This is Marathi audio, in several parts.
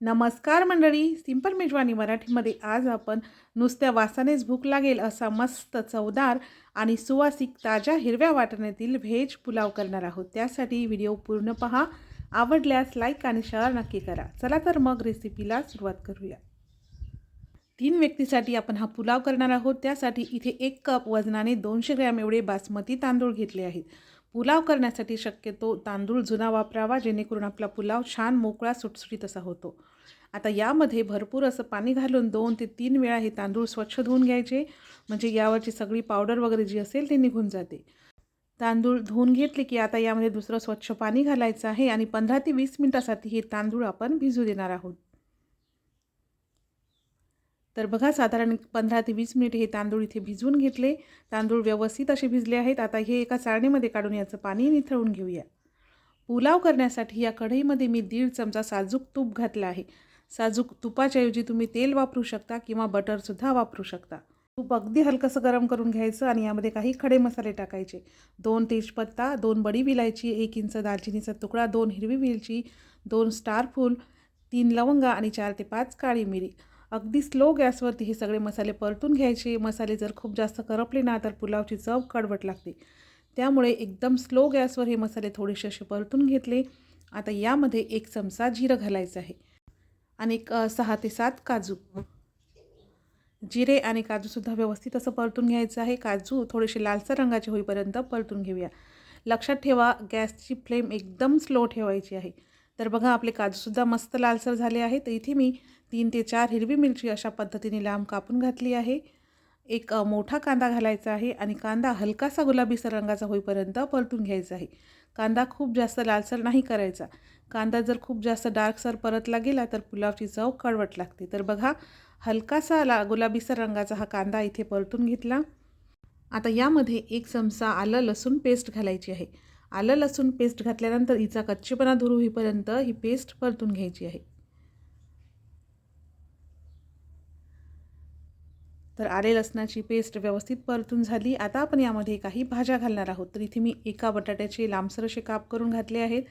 नमस्कार मंडळी सिंपल मेजवानी मराठीमध्ये आज आपण नुसत्या वासानेच भूक लागेल असा मस्त चवदार आणि सुवासिक ताज्या हिरव्या वाटण्यातील व्हेज पुलाव करणार आहोत. त्यासाठी व्हिडिओ पूर्ण पहा आवडल्यास लाईक आणि शेअर नक्की करा. चला तर मग रेसिपीला सुरुवात करूया. तीन व्यक्तीसाठी आपण हा पुलाव करणार आहोत. त्यासाठी इथे एक कप वजनाने दोनशे ग्रॅम एवढे बासमती तांदूळ घेतले आहेत. पुलाव करण्यासाठी शक्यतो तांदूळ जुना वापरावा जेणेकरून आपला पुलाव छान मोकळा सुटसुटीत असा होतो. आता यामध्ये भरपूर असं पाणी घालून दोन ते तीन वेळा हे तांदूळ स्वच्छ धुवून घ्यायचे. म्हणजे यावरची सगळी पावडर वगैरे जी असेल ती निघून जाते. तांदूळ धुवून घेतले की आता यामध्ये दुसरं स्वच्छ पाणी घालायचं आहे आणि पंधरा ते वीस मिनटासाठी हे तांदूळ आपण भिजू देणार आहोत. तर बघा साधारण पंधरा ते वीस मिनिट हे तांदूळ इथे भिजवून घेतले. तांदूळ व्यवस्थित असे भिजले आहेत. आता हे एका चाळणीमध्ये काढून याचं पाणी निथळून घेऊया. पुलाव करण्यासाठी या कढईमध्ये मी दीड चमचा साजूक तूप घातला आहे. साजूक तुपाच्याऐवजी तुम्ही तेल वापरू शकता किंवा बटरसुद्धा वापरू शकता. तूप अगदी हलकंसं गरम करून घ्यायचं आणि यामध्ये काही खडे मसाले टाकायचे. दोन तेजपत्ता दोन बडी विलायची एक इंच दालचिनीचा तुकडा दोन हिरवी वेलची दोन स्टार फूल तीन लवंगा आणि चार ते पाच काळी मिरी. अगदी स्लो गॅसवरती हे सगळे मसाले परतून घ्यायचे. मसाले जर खूप जास्त करपले ना तर पुलावची चव कडवट लागते. त्यामुळे एकदम स्लो गॅसवर हे मसाले थोडेसे असे परतून घेतले. आता यामध्ये एक चमचा जिरं घालायचं आहे आणि एक सहा ते सात काजू. जिरे आणि काजूसुद्धा व्यवस्थित असं परतून घ्यायचं आहे. काजू थोडेसे लालसर रंगाचे होईपर्यंत परतून घेऊया. लक्षात ठेवा गॅसची फ्लेम एकदम स्लो ठेवायची आहे. तर बघा आपले काजूसुद्धा मस्त लालसर झाले आहेत. तर इथे मी तीन ते चार हिरवी मिरची अशा पद्धतीने लांब कापून घातली आहे. एक मोठा कांदा घालायचा आहे आणि कांदा हलकासा गुलाबीसर रंगाचा होईपर्यंत परतून घ्यायचा आहे. कांदा खूप जास्त लालसर नाही करायचा. कांदा जर खूप जास्त डार्कसर परतला गेला तर पुलावची चव कडवट लागते. तर बघा हलकासा ला गुलाबीसर रंगाचा हा कांदा इथे परतून घेतला. आता यामध्ये एक चमचा आलं लसूण पेस्ट घालायची आहे. आलं लसूण पेस्ट घातल्यानंतर हिचा कच्चेपणा दूर होईपर्यंत ही पेस्ट परतून घ्यायची आहे. तर आले लसणाची पेस्ट व्यवस्थित परतून झाली. आता आपण यामध्ये काही भाज्या घालणार आहोत. तर इथे मी एका बटाट्याचे लांबसर असे काप करून घातले आहेत.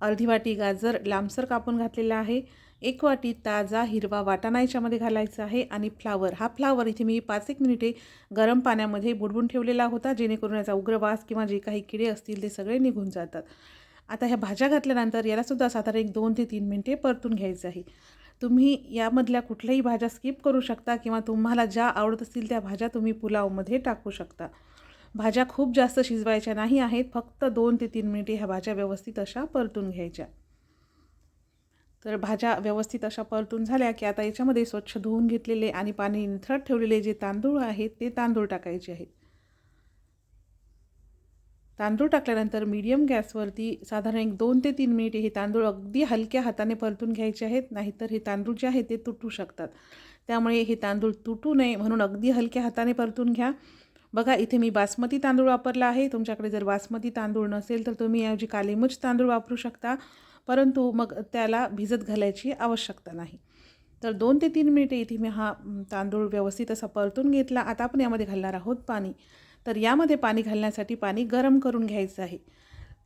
अर्धी वाटी गाजर लांबसर कापून घातलेला आहे. एक वाटी ताजा हिरवा वाटाणा याच्यामध्ये घालायचा आहे आणि फ्लावर. हा फ्लावर इथे मी पाच एक मिनिटे गरम पाण्यामध्ये बुडवून ठेवलेला होता जेणेकरून याचा उग्रवास किंवा जे काही किडे असतील ते सगळे निघून जातात. आता ह्या भाज्या घातल्यानंतर यालासुद्धा साधारण एक दोन ते तीन मिनिटे परतून घ्यायचं आहे. तुम्ही यामधल्या कुठल्याही भाज्या स्किप करू शकता किंवा तुम्हाला ज्या आवडत असतील त्या भाज्या तुम्ही पुलावमध्ये टाकू शकता. भाज्या खूप जास्त शिजवायच्या नाही आहेत फक्त दोन ते तीन मिनिटे ह्या भाज्या व्यवस्थित अशा परतून घ्यायच्या. तर भाज्या व्यवस्थित अशा परतून झाल्या की आता याच्यामध्ये स्वच्छ धुवून घेतलेले आणि पाणी निथळत ठेवलेले जे तांदूळ आहेत ते तांदूळ टाकायचे आहेत. तांदूळ टाकल्यानंतर मीडियम गॅसवरती साधारण एक दोन ते तीन मिनिटे हे तांदूळ अगदी हलक्या हाताने परतून घ्यायचे आहेत नाहीतर हे तांदूळ जे आहेत ते तुटू शकतात. त्यामुळे हे तांदूळ तुटू नये म्हणून अगदी हलक्या हाताने परतून घ्या. बघा इथे मी बासमती तांदूळ वापरला आहे. तुमच्याकडे जर बासमती तांदूळ नसेल तर तुम्ही याऐवजी कालीमच तांदूळ वापरू शकता. परंतु मग त्याला भिजत घालायची आवश्यकता नाही. तर दोन ते तीन मिनिटे इथे मी हा तांदूळ व्यवस्थित असा परतून घेतला. आता आपण यामध्ये घालणार आहोत पाणी. तर यामध्ये पाणी घालण्यासाठी पाणी गरम करून घ्यायचं आहे.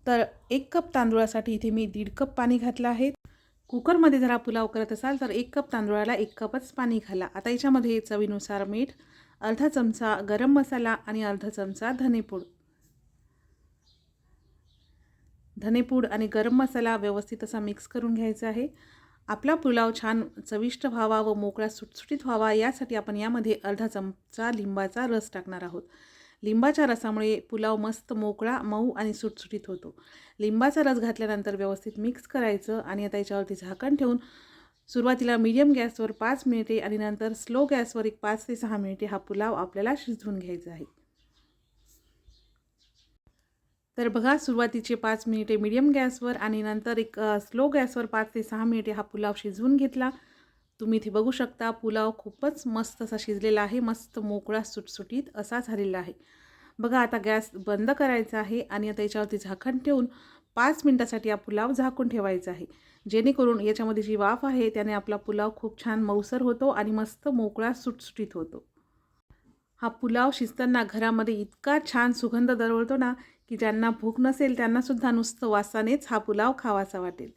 तर एक कप तांदूळासाठी इथे मी दीड कप पाणी घातलं आहे. कुकरमध्ये जर हा पुलाव करत असाल तर एक कप तांदूळाला एक कपच पाणी घाला. आता याच्यामध्ये चवीनुसार मीठ अर्धा चमचा गरम मसाला आणि अर्धा चमचा धनेपूड. धनेपूड आणि गरम मसाला व्यवस्थित असा मिक्स करून घ्यायचा आहे. आपला पुलाव छान चविष्ट व्हावा व मोकळा सुटसुटीत व्हावा यासाठी आपण यामध्ये अर्धा चमचा लिंबाचा रस टाकणार आहोत. लिंबाच्या रसामुळे पुलाव मस्त मोकळा मऊ आणि सुटसुटीत होतो. लिंबाचा रस घातल्यानंतर व्यवस्थित मिक्स करायचं आणि आता याच्यावरती झाकण ठेवून सुरुवातीला मीडियम गॅसवर पाच मिनिटे आणि नंतर स्लो गॅसवर एक पाच ते सहा मिनिटे हा पुलाव आपल्याला शिजवून घ्यायचा आहे. तर बघा सुरुवातीचे पाच मिनिटे मीडियम गॅसवर आणि नंतर एक स्लो गॅसवर पाच ते सहा मिनिटे हा पुलाव शिजवून घेतला. तुम्ही इथे बघू शकता पुलाव खूपच मस्त असा शिजलेला आहे मस्त मोकळा सुटसुटीत असा झालेला आहे. बघा आता गॅस बंद करायचा आहे आणि आता याच्यावरती झाकण ठेवून पाच मिनटासाठी हा पुलाव झाकून ठेवायचा आहे. जेणेकरून याच्यामध्ये जी वाफ आहे त्याने आपला पुलाव खूप छान मऊसर होतो आणि मस्त मोकळा सुटसुटीत होतो. हा पुलाव शिजताना घरामध्ये इतका छान सुगंध दरवळतो ना की ज्यांना भूक नसेल त्यांनासुद्धा नुसतं वासानेच हा पुलाव खावासा वाटेल.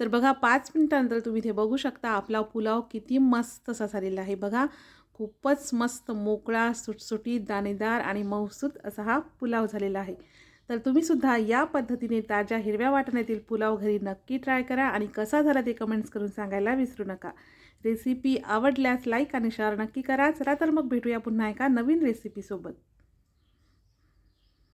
तर बघा पाच मिनटानंतर तुम्ही इथे बघू शकता आपला पुलाव किती मस्त असा झालेला आहे. बघा खूपच मस्त मोकळा सुटसुटीत दाणेदार आणि मौसूद असा हा पुलाव झालेला आहे. तर तुम्हीसुद्धा या पद्धतीने ताज्या हिरव्या वाटण्यातील पुलाव घरी नक्की ट्राय करा आणि कसा झाला ते कमेंट्स करून सांगायला विसरू नका. रेसिपी आवडल्यास लाईक आणि शेअर नक्की करा. चला तर मग भेटूया पुन्हा एका नवीन रेसिपीसोबत